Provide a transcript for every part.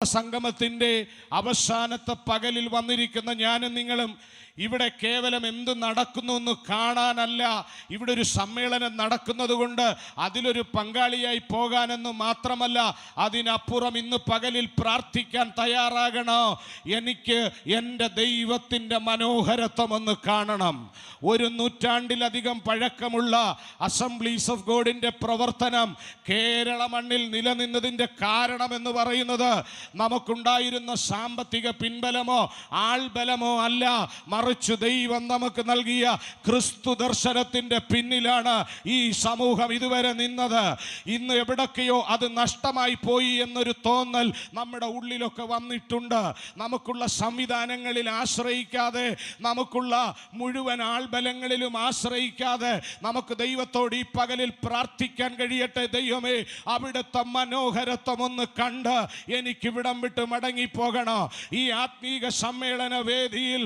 സംഗമത്തിന്റെ അവസാനത്തെ പകലിൽ വന്നിരിക്കുന്ന ഞാനും നിങ്ങളും ഇവിടെ കേവലം എന്ത് നടക്കുന്നു എന്ന് കാണാനല്ല. ഇവിടെ ഒരു സമ്മേളനം നടക്കുന്നത് കൊണ്ട് അതിലൊരു പങ്കാളിയായി പോകാനെന്ന് മാത്രമല്ല അതിനപ്പുറം ഇന്ന് പകലിൽ പ്രാർത്ഥിക്കാൻ തയ്യാറാകണോ? എനിക്ക് എന്റെ ദൈവത്തിന്റെ മനോഹരത്വം ഒന്ന് കാണണം. ഒരു നൂറ്റാണ്ടിലധികം പഴക്കമുള്ള അസംബ്ലീസ് ഓഫ് ഗോഡിന്റെ പ്രവർത്തനം കേരള മണ്ണിൽ നിലനിന്നതിന്റെ കാരണമെന്ന് പറയുന്നത് നമുക്കുണ്ടായിരുന്ന സാമ്പത്തിക പിൻബലമോ ആൾബലമോ അല്ല. മറിച്ച് ദൈവം നമുക്ക് നൽകിയ ക്രിസ്തു ദർശനത്തിന്റെ പിന്നിലാണ് ഈ സമൂഹം ഇതുവരെ നിന്നത്. ഇന്ന് എവിടൊക്കെയോ അത് നഷ്ടമായി പോയി എന്നൊരു തോന്നൽ നമ്മുടെ ഉള്ളിലൊക്കെ വന്നിട്ടുണ്ട്. നമുക്കുള്ള സംവിധാനങ്ങളിൽ ആശ്രയിക്കാതെ നമുക്കുള്ള മുഴുവൻ ആൾബലങ്ങളിലും ആശ്രയിക്കാതെ നമുക്ക് ദൈവത്തോട് ഈ പകലിൽ പ്രാർത്ഥിക്കാൻ കഴിയട്ടെ. ദൈവമേ അവിടുത്തെ മനോഹരത്വം ഒന്ന് കണ്ട് എനിക്ക് ഇവിടം വിട്ട് മടങ്ങിപ്പോകണം. ഈ ആത്മീക സമ്മേളന വേദിയിൽ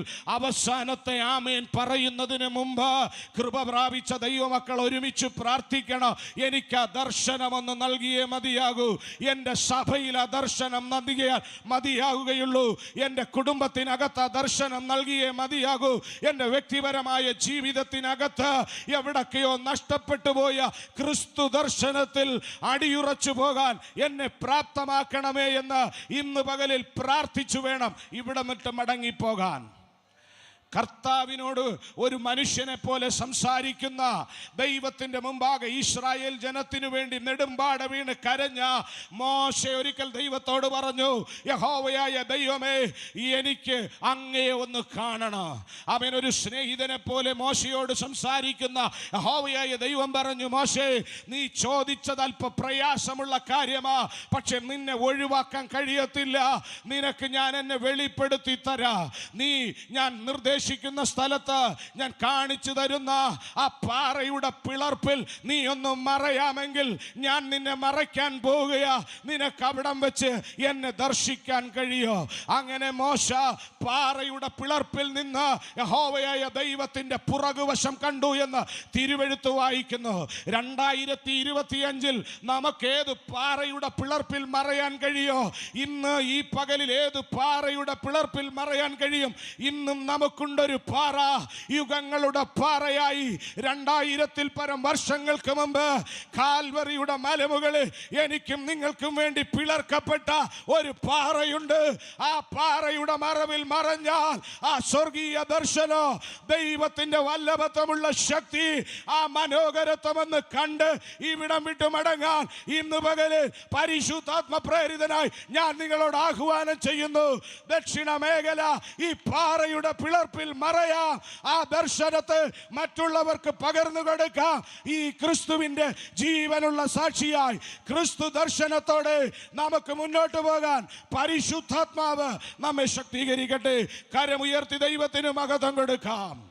അവസാനത്തെ ആമേൻ പറയുന്നതിന് മുമ്പ് കൃപ പ്രാപിച്ച ദൈവമക്കൾ ഒരുമിച്ച് പ്രാർത്ഥിക്കണം. എനിക്ക് ആ ദർശനമൊന്ന് നൽകിയേ മതിയാകൂ. എന്റെ സഭയിൽ ആ ദർശനം നൽകിയാൽ മതിയാകുകയുള്ളൂ. എന്റെ കുടുംബത്തിനകത്ത് ആ ദർശനം നൽകിയേ മതിയാകൂ. എന്റെ വ്യക്തിപരമായ ജീവിതത്തിനകത്ത് എവിടൊക്കെയോ നഷ്ടപ്പെട്ടു പോയ ക്രിസ്തു ദർശനത്തിൽ അടിയുറച്ചു പോകാൻ എന്നെ പ്രാപ്തമാക്കണമേ എന്ന് ഇന്ന് പകലിൽ പ്രാർത്ഥിച്ചു വേണം. ഇവിടെ മറ്റും മടങ്ങിപ്പോകാൻ. കർത്താവിനോട് ഒരു മനുഷ്യനെ പോലെ സംസാരിക്കുന്ന ദൈവത്തിന്റെ മുമ്പാകെ ഇസ്രായേൽ ജനത്തിനു വേണ്ടി നെടുമ്പാട വീണ് കരഞ്ഞ മോശ ഒരിക്കൽ ദൈവത്തോട് പറഞ്ഞു യഹോവയായ ദൈവമേ എനിക്ക് അങ്ങയെ ഒന്ന് കാണണം. അവൻ ഒരു സ്നേഹിതനെ പോലെ മോശയോട് സംസാരിക്കുന്ന യഹോവയായ ദൈവം പറഞ്ഞു മോശേ നീ ചോദിച്ചത് അല്പ പ്രയാസമുള്ള കാര്യമാ പക്ഷെ നിന്നെ ഒഴിവാക്കാൻ കഴിയത്തില്ല. നിനക്ക് ഞാൻ എന്നെ വെളിപ്പെടുത്തി തരാ. നീ ഞാൻ നിർദ്ദേശിക്കുന്ന സ്ഥലത്ത് ഞാൻ കാണിച്ചു തരുന്ന ആ പാറയുടെ പിളർപ്പിൽ നീ ഒന്ന് മറയാമെങ്കിൽ ഞാൻ നിന്നെ മറയ്ക്കാൻ പോവുകയാ. നിനക്ക് അവിടം വെച്ച് എന്നെ ദർശിക്കാൻ കഴിയോ? അങ്ങനെ മോശ പാറയുടെ പിളർപ്പിൽ നിന്ന് യഹോവയായ ദൈവത്തിന്റെ പുറകുവശം കണ്ടു എന്ന് തിരുവെഴുത്ത് വായിക്കുന്നു. രണ്ടായിരത്തി ഇരുപത്തിയഞ്ചിൽ നമുക്കേത് പാറയുടെ പിളർപ്പിൽ മറയാൻ കഴിയോ? ഇന്ന് ഈ പകലിൽ ഏത് പാറയുടെ പിളർപ്പിൽ മറയാൻ കഴിയും? ഇന്നും നമുക്കുണ്ടൊരു പാറ യുഗങ്ങളുടെ പാറയായി രണ്ടായിരത്തിൽ പരം വർഷങ്ങൾക്ക് മുമ്പ് കാൽവറിയുടെ മലമുകളിൽ എനിക്കും നിങ്ങൾക്കും വേണ്ടി പിളർക്കപ്പെട്ട ഒരു പാറയുണ്ട്. ആ പാറയുടെ മറവിൽ മറഞ്ഞാൽ ആ സ്വർഗീയ ദർശനോ ദൈവത്തിന്റെ വല്ലഭത്വമുള്ള ശക്തി ആ മനോഹരത്വമെന്ന് കണ്ട് ഇവിടം വിട്ട് മടങ്ങാൻ ഇന്ന് പകൽ പരിശുദ്ധാത്മ പ്രേരിതനായി ഞാൻ നിങ്ങളോട് ആഹ്വാനം ചെയ്യുന്നു. ദക്ഷിണ മേഖല ഈ പാറയുടെ പിളർപ്പിൽ മറയാ. ആ ദർശനത്തെ മറ്റുള്ളവർക്ക് പകർന്നു കൊടുക്കാം. ഈ ക്രിസ്തുവിന്റെ ജീവനുള്ള സാക്ഷിയായി. ക്രിസ്തു ദർശനത്തോടെ നമുക്ക് മുന്നോട്ട് പോകാൻ പരിശുദ്ധാത്മാവ് നമ്മെ ശക്തീകരിക്കട്ടെ. കരമുയർത്തി ദൈവത്തിന് മഹത്വം കൊടുക്കാം.